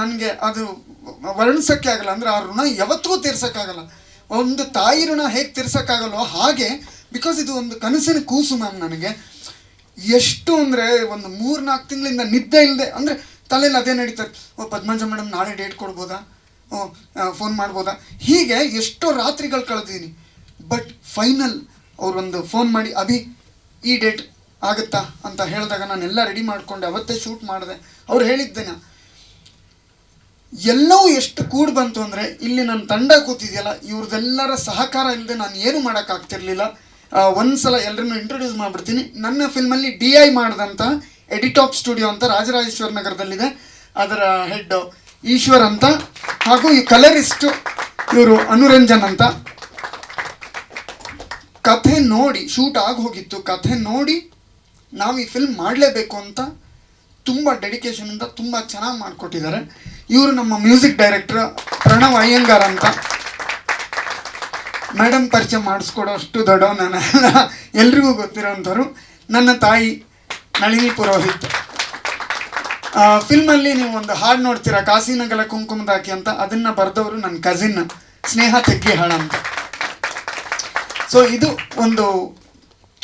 ನನಗೆ ಅದು ವರ್ಣಿಸೋಕ್ಕೆ ಆಗಲ್ಲ, ಅಂದರೆ ಆ ಋಣ ಯಾವತ್ತಿಗೂ ತೀರ್ಸೋಕ್ಕಾಗಲ್ಲ. ಒಂದು ತಾಯಿ ಋಣ ಹೇಗೆ ತೀರ್ಸೋಕ್ಕಾಗಲ್ವೋ ಹಾಗೆ ಬಿಕಾಸ್ ಇದು ಒಂದು ಕನಸಿನ ಕೂಸು ಮ್ಯಾಮ್ ನನಗೆ. ಎಷ್ಟು ಅಂದರೆ ಒಂದು ಮೂರು ನಾಲ್ಕು ತಿಂಗಳಿಂದ ನಿದ್ದೆ ಇಲ್ಲದೆ ಅಂದರೆ ತಲೆಯಲ್ಲಿ ಅದೇ ನಡೀತಾರೆ ಓ, ಪದ್ಮಜ ಮೇಡಮ್ ನಾಳೆ ಡೇಟ್ ಕೊಡ್ಬೋದಾ? ಓ ಫೋನ್ ಮಾಡ್ಬೋದಾ? ಹೀಗೆ ಎಷ್ಟೋ ರಾತ್ರಿಗಳು ಕಳೆದೀನಿ. ಬಟ್ ಫೈನಲ್ ಅವ್ರೊಂದು ಫೋನ್ ಮಾಡಿ, ಅಭಿ, ಈ ಡೇಟ್ ಆಗುತ್ತಾ? ಅಂತ ಹೇಳಿದಾಗ ನಾನೆಲ್ಲ ರೆಡಿ ಮಾಡಿಕೊಂಡೆ. ಅವತ್ತೇ ಶೂಟ್ ಮಾಡಿದೆ. ಅವ್ರು ಹೇಳಿದ್ದೇನೆ ಎಲ್ಲವೂ ಎಷ್ಟು ಕೂಡ್ ಬಂತು ಅಂದರೆ, ಇಲ್ಲಿ ನನ್ನ ತಂಡ ಕೂತಿದೆಯಲ್ಲ ಇವ್ರದ್ದೆಲ್ಲರ ಸಹಕಾರ ಇಲ್ಲದೆ ನಾನು ಏನು ಮಾಡೋಕ್ಕಾಗ್ತಿರ್ಲಿಲ್ಲ ಒಂದು ಸಲ ಎಲ್ಲರನ್ನೂ ಇಂಟ್ರೊಡ್ಯೂಸ್ ಮಾಡಿಬಿಡ್ತೀನಿ. ನನ್ನ ಫಿಲ್ಮಲ್ಲಿ ಡಿ ಐ ಮಾಡಿದಂಥ ಎಡಿಟಾಪ್ ಸ್ಟುಡಿಯೋ ಅಂತ ರಾಜರಾಜೇಶ್ವರ ನಗರದಲ್ಲಿದೆ. ಅದರ ಹೆಡ್ ಈಶ್ವರ್ ಅಂತ, ಹಾಗೂ ಈ ಕಲರಿಸ್ಟು ಇವರು ಅನುರಂಜನ್ ಅಂತ. ಕಥೆ ನೋಡಿ ಶೂಟ್ ಆಗಿ ಹೋಗಿತ್ತು ಕಥೆ ನೋಡಿ ನಾವು ಈ ಫಿಲ್ಮ್ ಮಾಡಲೇಬೇಕು ಅಂತ ತುಂಬ ಡೆಡಿಕೇಶನಿಂದ ತುಂಬ ಚೆನ್ನಾಗಿ ಮಾಡಿಕೊಟ್ಟಿದ್ದಾರೆ. ಇವರು ನಮ್ಮ ಮ್ಯೂಸಿಕ್ ಡೈರೆಕ್ಟರ್ ಪ್ರಣವ್ ಅಯ್ಯಂಗಾರ್ ಅಂತ. ಮೇಡಮ್ ಪರಿಚಯ ಮಾಡಿಸ್ಕೊಡೋ ಅಷ್ಟು ದೊಡ್ಡವ ನಾನು ಎಲ್ರಿಗೂ ಗೊತ್ತಿರೋಂಥವ್ರು. ನನ್ನ ತಾಯಿ ನಳಿನಿ ಪುರೋಹಿತ್. ಫಿಲ್ಮಲ್ಲಿ ನೀವು ಒಂದು ಹಾಡು ನೋಡ್ತೀರಾ, ಕಾಸಿನಗಲ ಕುಂಕುಮದಾಕಿ ಅಂತ? ಅದನ್ನು ಬರೆದವರು ನನ್ನ ಕಸಿನ್ ಸ್ನೇಹ ತೆಗ್ಗಿಹಾಳ ಅಂತ. ಸೊ ಇದು ಒಂದು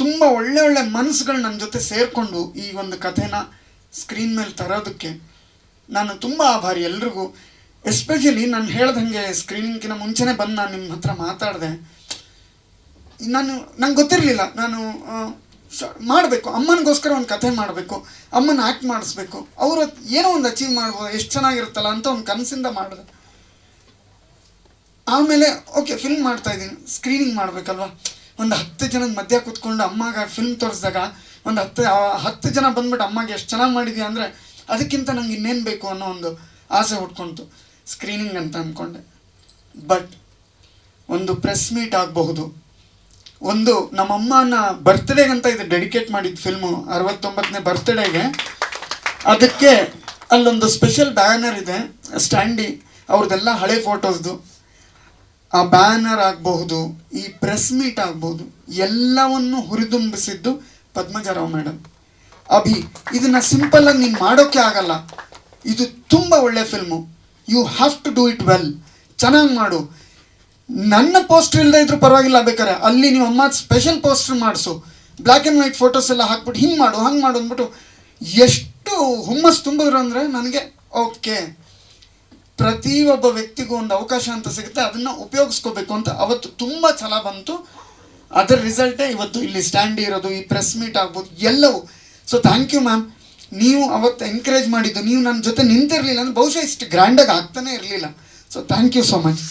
ತುಂಬ ಒಳ್ಳೆ ಒಳ್ಳೆ ಮನಸ್ಸುಗಳು ನನ್ನ ಜೊತೆ ಸೇರಿಕೊಂಡು ಈ ಒಂದು ಕಥೆನ ಸ್ಕ್ರೀನ್ ಮೇಲೆ ತರೋದಕ್ಕೆ ನಾನು ತುಂಬ ಆಭಾರಿ ಎಲ್ರಿಗೂ. ಎಸ್ಪೆಷಲಿ ನಾನು ಹೇಳ್ದಂಗೆ ಸ್ಕ್ರೀನಿಂಗ್ಕಿನ ಮುಂಚೆನೇ ಬಂದು ನಾನು ನಿಮ್ಮ ಹತ್ರ ಮಾತಾಡಿದೆ. ನಾನು, ನಂಗೆ ಗೊತ್ತಿರಲಿಲ್ಲ. ನಾನು ಮಾಡಬೇಕು. ಅಮ್ಮನಿಗೋಸ್ಕರ ಒಂದು ಕಥೆ ಮಾಡಬೇಕು. ಅಮ್ಮನ ಆ್ಯಕ್ಟ್ ಮಾಡಿಸ್ಬೇಕು. ಅವರು ಏನೋ ಒಂದು ಅಚೀವ್ ಮಾಡ್ಬೋದು. ಎಷ್ಟು ಚೆನ್ನಾಗಿರುತ್ತಲ್ಲ ಅಂತ ಒಂದು ಕನಸಿಂದ ಮಾಡಿದೆ. ಆಮೇಲೆ, ಓಕೆ ಫಿಲ್ಮ್ ಮಾಡ್ತಾ ಇದ್ದೀನಿ. ಸ್ಕ್ರೀನಿಂಗ್ ಮಾಡಬೇಕಲ್ವಾ? ಒಂದು ಹತ್ತು ಜನದ ಮಧ್ಯ ಕೂತ್ಕೊಂಡು ಅಮ್ಮಗೆ ಫಿಲ್ಮ್ ತೋರಿಸಿದಾಗ ಒಂದು ಹತ್ತು ಹತ್ತು ಜನ ಬಂದ್ಬಿಟ್ಟು ಅಮ್ಮಗೆ ಎಷ್ಟು ಚೆನ್ನಾಗಿ ಮಾಡಿದ್ಯಾ ಅಂದರೆ ಅದಕ್ಕಿಂತ ನಂಗೆ ಇನ್ನೇನು ಬೇಕು ಅನ್ನೋ ಒಂದು ಆಸೆ ಹುಟ್ಕೊಂತು. ಸ್ಕ್ರೀನಿಂಗ್ ಅಂತ ಅಂದ್ಕೊಂಡೆ ಬಟ್ ಒಂದು ಪ್ರೆಸ್ ಮೀಟ್ ಆಗಬಹುದು. ಒಂದು ನಮ್ಮಮ್ಮನ ಅಂತ ಇದು ಡೆಡಿಕೇಟ್ ಮಾಡಿದ ಫಿಲ್ಮು ಅರವತ್ತೊಂಬತ್ತನೇ ಬರ್ತ್ಡೇಗೆ ಅದಕ್ಕೆ ಅಲ್ಲೊಂದು ಸ್ಪೆಷಲ್ ಬ್ಯಾನರ್ ಇದೆ. ಸ್ಟ್ಯಾಂಡಿ ಅವ್ರದ್ದೆಲ್ಲ ಹಳೆ ಫೋಟೋಸ್ದು ಆ ಬ್ಯಾನರ್ ಆಗಬಹುದು, ಈ ಪ್ರೆಸ್ ಮೀಟ್ ಆಗಬಹುದು, ಎಲ್ಲವನ್ನು ಹುರಿದುಂಬಿಸಿದ್ದು ಪದ್ಮಜರಾವ್ ಮೇಡಮ್ ಅಭಿ, ಇದನ್ನ ಸಿಂಪಲ್ ನೀನು ಮಾಡೋಕ್ಕೆ ಆಗಲ್ಲ. ಇದು ತುಂಬ ಒಳ್ಳೆ film you have to do it well ಚೆನ್ನಾಗಿ ಮಾಡು. ನನ್ನ ಪೋಸ್ಟರ್ ಇಲ್ಲದೆ ಇದ್ರೂ ಪರವಾಗಿಲ್ಲ ಬೇಕಾರೆ ಅಲ್ಲಿ ನೀವು ಅಮ್ಮ ಸ್ಪೆಷಲ್ ಪೋಸ್ಟರ್ ಮಾಡಿಸು. ಬ್ಲ್ಯಾಕ್ ಆ್ಯಂಡ್ ವೈಟ್ ಫೋಟೋಸ್ ಎಲ್ಲ ಹಾಕ್ಬಿಟ್ಟು ಹಿಂಗೆ ಮಾಡು, ಹಂಗೆ ಮಾಡು ಅಂದ್ಬಿಟ್ಟು ಎಷ್ಟು ಹುಮ್ಮಸ್ ತುಂಬಿದ್ರು ಅಂದರೆ ನನಗೆ ಓಕೆ. ಪ್ರತಿ ಒಬ್ಬ ವ್ಯಕ್ತಿಗೂ ಒಂದು ಅವಕಾಶ ಅಂತ ಸಿಗುತ್ತೆ. ಅದನ್ನು ಉಪಯೋಗಿಸ್ಕೋಬೇಕು ಅಂತ ಅವತ್ತು ತುಂಬ ಛಲ ಬಂತು. ಅದರ ರಿಸಲ್ಟೇ ಇವತ್ತು ಇಲ್ಲಿ ಸ್ಟ್ಯಾಂಡ್ ಇರೋದು, ಈ ಪ್ರೆಸ್ ಮೀಟ್ ಆಗ್ಬೋದು, ಎಲ್ಲವೂ. ಸೊ ಥ್ಯಾಂಕ್ ಯು ಮ್ಯಾಮ್ ನೀವು ಅವತ್ತು ಎನ್ಕರೇಜ್ ಮಾಡಿದ್ದು, ನೀವು ನನ್ನ ಜೊತೆ ನಿಂತಿರಲಿಲ್ಲ ಅಂದ್ರೆ ಬಹುಶಃ ಇಷ್ಟು ಗ್ರ್ಯಾಂಡಾಗಿ ಆಗ್ತಾನೆ ಇರಲಿಲ್ಲ. So thank you so much